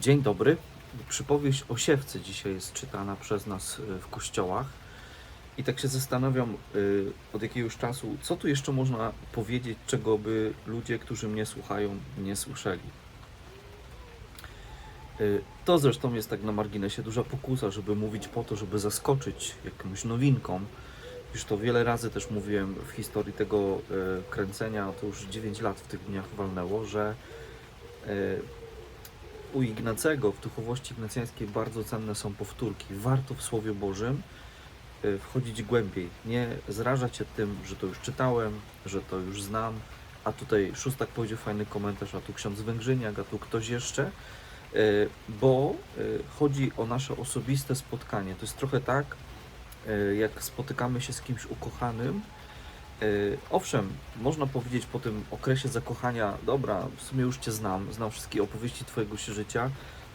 Dzień dobry. Przypowieść o siewce dzisiaj jest czytana przez nas y, w kościołach. I tak się zastanawiam y, od jakiegoś czasu, co tu jeszcze można powiedzieć, czego by ludzie, którzy mnie słuchają, nie słyszeli. Y, To zresztą jest tak na marginesie duża pokusa, żeby mówić po to, żeby zaskoczyć jakąś nowinką. Już to wiele razy też mówiłem w historii tego kręcenia, to już 9 lat w tych dniach walnęło, że u Ignacego w duchowości ignacjańskiej bardzo cenne są powtórki. Warto w Słowie Bożym y, wchodzić głębiej. Nie zrażać się tym, że to już czytałem, że to już znam, a tutaj szóstak powiedział fajny komentarz, a tu ksiądz Węgrzyniak, a tu ktoś jeszcze, y, bo y, chodzi o nasze osobiste spotkanie. To jest trochę tak, jak spotykamy się z kimś ukochanym, Owszem, można powiedzieć po tym okresie zakochania, dobra, w sumie już Cię znam, znam wszystkie opowieści Twojego się życia,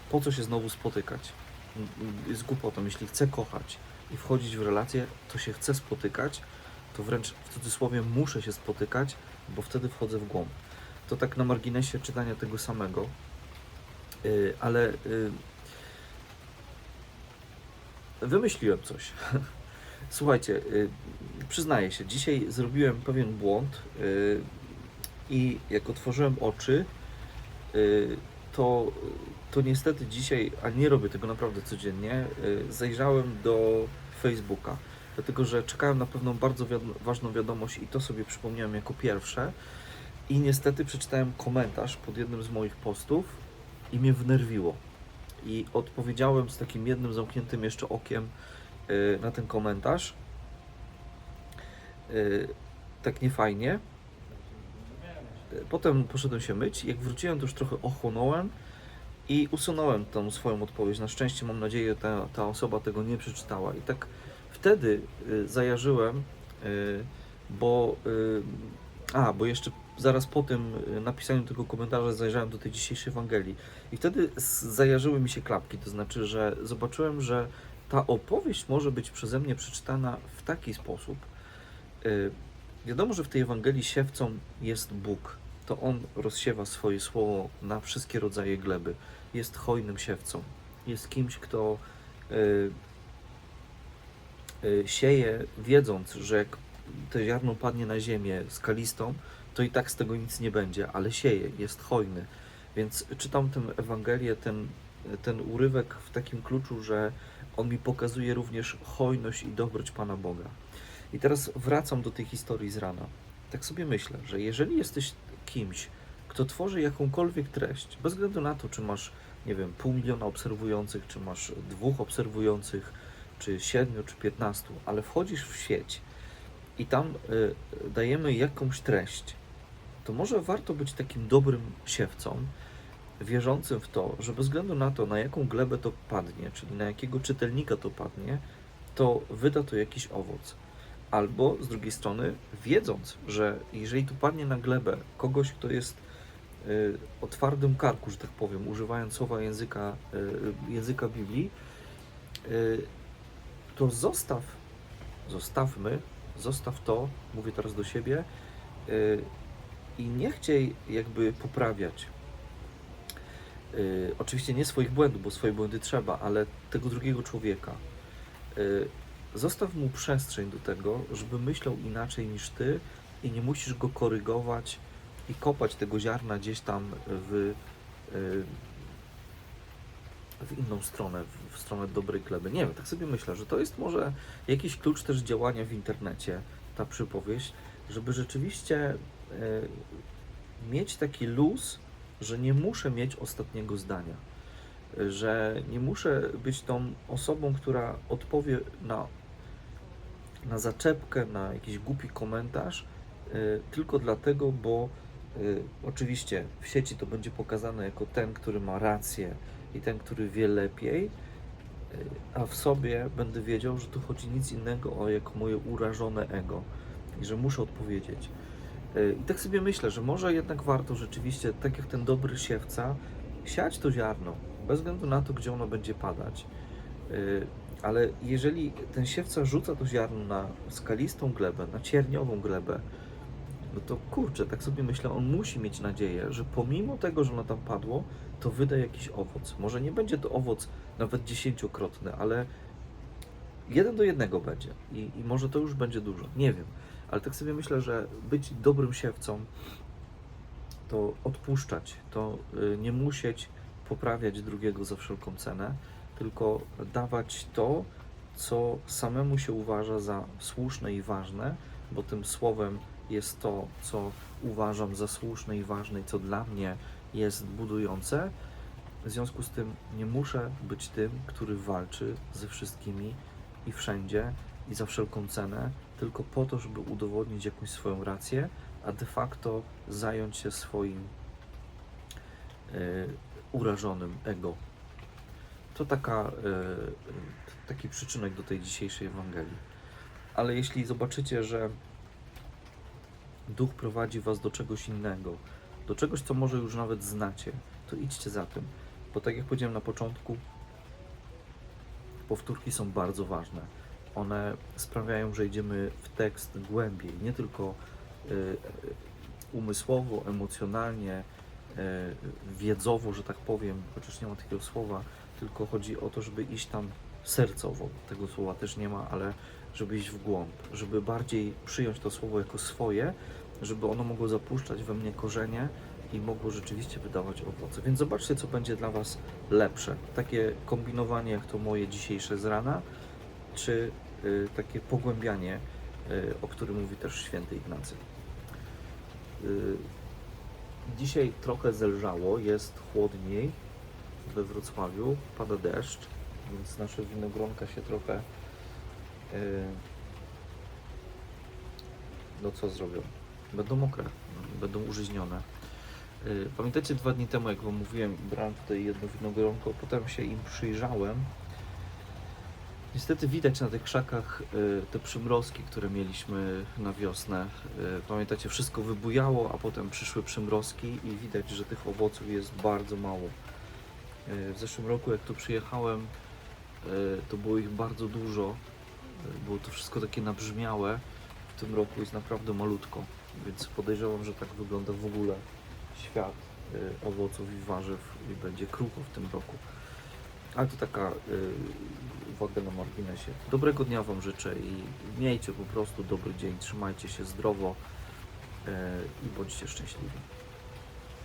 po co się znowu spotykać? M- m- Jest głupotą, jeśli chcę kochać i wchodzić w relacje, to się chcę spotykać, to wręcz w cudzysłowie muszę się spotykać, bo wtedy wchodzę w głąb. To tak na marginesie czytania tego samego, ale wymyśliłem coś. Słuchajcie, y, przyznaję się, dzisiaj zrobiłem pewien błąd y, i jak otworzyłem oczy, y, to, to niestety dzisiaj, a nie robię tego naprawdę codziennie, y, zajrzałem do Facebooka, dlatego że czekałem na pewną bardzo wiad- ważną wiadomość i to sobie przypomniałem jako pierwsze. I niestety przeczytałem komentarz pod jednym z moich postów i mnie wnerwiło. I odpowiedziałem z takim jednym zamkniętym jeszcze okiem y, na ten komentarz. Y, Tak niefajnie. Potem poszedłem się myć. Jak wróciłem, to już trochę ochłonąłem i usunąłem tą swoją odpowiedź. Na szczęście, mam nadzieję, ta, ta osoba tego nie przeczytała. I tak wtedy y, zajarzyłem, y, bo. A, bo jeszcze zaraz po tym napisaniu tego komentarza zajrzałem do tej dzisiejszej Ewangelii. I wtedy zajarzyły mi się klapki. To znaczy, że zobaczyłem, że ta opowieść może być przeze mnie przeczytana w taki sposób. Y, Wiadomo, że w tej Ewangelii siewcą jest Bóg. To On rozsiewa swoje słowo na wszystkie rodzaje gleby. Jest hojnym siewcą. Jest kimś, kto y, y, sieje, wiedząc, że jak to ziarno padnie na ziemię skalistą, to i tak z tego nic nie będzie, ale sieje, jest hojny. Więc czytam tę Ewangelię, ten, ten urywek w takim kluczu, że on mi pokazuje również hojność i dobroć Pana Boga. I teraz wracam do tej historii z rana. Tak sobie myślę, że jeżeli jesteś kimś, kto tworzy jakąkolwiek treść, bez względu na to, czy masz, nie wiem, pół miliona obserwujących, czy masz dwóch obserwujących, czy siedmiu, czy piętnastu, ale wchodzisz w sieć i tam y, dajemy jakąś treść, to może warto być takim dobrym siewcą, wierzącym w to, że bez względu na to, na jaką glebę to padnie, czyli na jakiego czytelnika to padnie, to wyda to jakiś owoc. Albo z drugiej strony, wiedząc, że jeżeli tu padnie na glebę kogoś, kto jest y, o twardym karku, że tak powiem, używając słowa języka, y, języka Biblii, y, to zostaw, zostawmy, zostaw to, mówię teraz do siebie, i nie chciej jakby poprawiać. Oczywiście nie swoich błędów, bo swoje błędy trzeba, ale tego drugiego człowieka. Zostaw mu przestrzeń do tego, żeby myślał inaczej niż ty i nie musisz go korygować i kopać tego ziarna gdzieś tam w, y, w inną stronę, w- stronę dobrej gleby. Nie wiem, tak sobie myślę, że to jest może jakiś klucz też działania w internecie, ta przypowieść, żeby rzeczywiście y, mieć taki luz, że nie muszę mieć ostatniego zdania, że nie muszę być tą osobą, która odpowie na, na zaczepkę, na jakiś głupi komentarz, y, tylko dlatego, bo y, oczywiście w sieci to będzie pokazane jako ten, który ma rację i ten, który wie lepiej, y, a w sobie będę wiedział, że tu chodzi nic innego o jak moje urażone ego i że muszę odpowiedzieć. I tak sobie myślę, że może jednak warto rzeczywiście, tak jak ten dobry siewca, siać to ziarno, bez względu na to, gdzie ono będzie padać. Ale jeżeli ten siewca rzuca to ziarno na skalistą glebę, na cierniową glebę, no to kurczę, tak sobie myślę, on musi mieć nadzieję, że pomimo tego, że ono tam padło, to wyda jakiś owoc. Może nie będzie to owoc nawet dziesięciokrotny, ale jeden do jednego będzie. I, I może to już będzie dużo. Nie wiem. Ale tak sobie myślę, że być dobrym siewcą, to odpuszczać, to y, nie musieć poprawiać drugiego za wszelką cenę, tylko dawać to, co samemu się uważa za słuszne i ważne, bo tym słowem jest to, co uważam za słuszne i ważne i co dla mnie jest budujące. W związku z tym nie muszę być tym, który walczy ze wszystkimi i wszędzie i za wszelką cenę, tylko po to, żeby udowodnić jakąś swoją rację, a de facto zająć się swoim e, urażonym ego. To taka, e, taki przyczynek do tej dzisiejszej Ewangelii. Ale jeśli zobaczycie, że Duch prowadzi Was do czegoś innego, do czegoś, co może już nawet znacie, to idźcie za tym. Bo tak jak powiedziałem na początku, powtórki są bardzo ważne. One sprawiają, że idziemy w tekst głębiej, nie tylko y, umysłowo, emocjonalnie, y, wiedzowo, że tak powiem, chociaż nie ma takiego słowa, tylko chodzi o to, żeby iść tam sercowo. Tego słowa też nie ma, ale żeby iść w głąb, żeby bardziej przyjąć to słowo jako swoje, żeby ono mogło zapuszczać we mnie korzenie i mogło rzeczywiście wydawać owoce. Więc zobaczcie, co będzie dla Was lepsze. Takie kombinowanie, jak to moje dzisiejsze z rana, czy y, takie pogłębianie, y, o którym mówi też święty Ignacy. Y, dzisiaj trochę zelżało, jest chłodniej we Wrocławiu, pada deszcz, więc nasze winogronka się trochę y, no co zrobią? Będą mokre, będą użyźnione. Y, Pamiętacie dwa dni temu, jak Wam mówiłem, brałem tutaj jedno winogronko, potem się im przyjrzałem. Niestety widać na tych krzakach y, te przymrozki, które mieliśmy na wiosnę. Pamiętacie, wszystko wybujało, a potem przyszły przymrozki i widać, że tych owoców jest bardzo mało. Y, W zeszłym roku, jak tu przyjechałem, y, to było ich bardzo dużo. Y, Było to wszystko takie nabrzmiałe. W tym roku jest naprawdę malutko, więc podejrzewam, że tak wygląda w ogóle świat owoców i warzyw i będzie krucho w tym roku. Ale to taka uwaga na marginesie. Dobrego dnia Wam życzę i miejcie po prostu dobry dzień, trzymajcie się zdrowo i bądźcie szczęśliwi.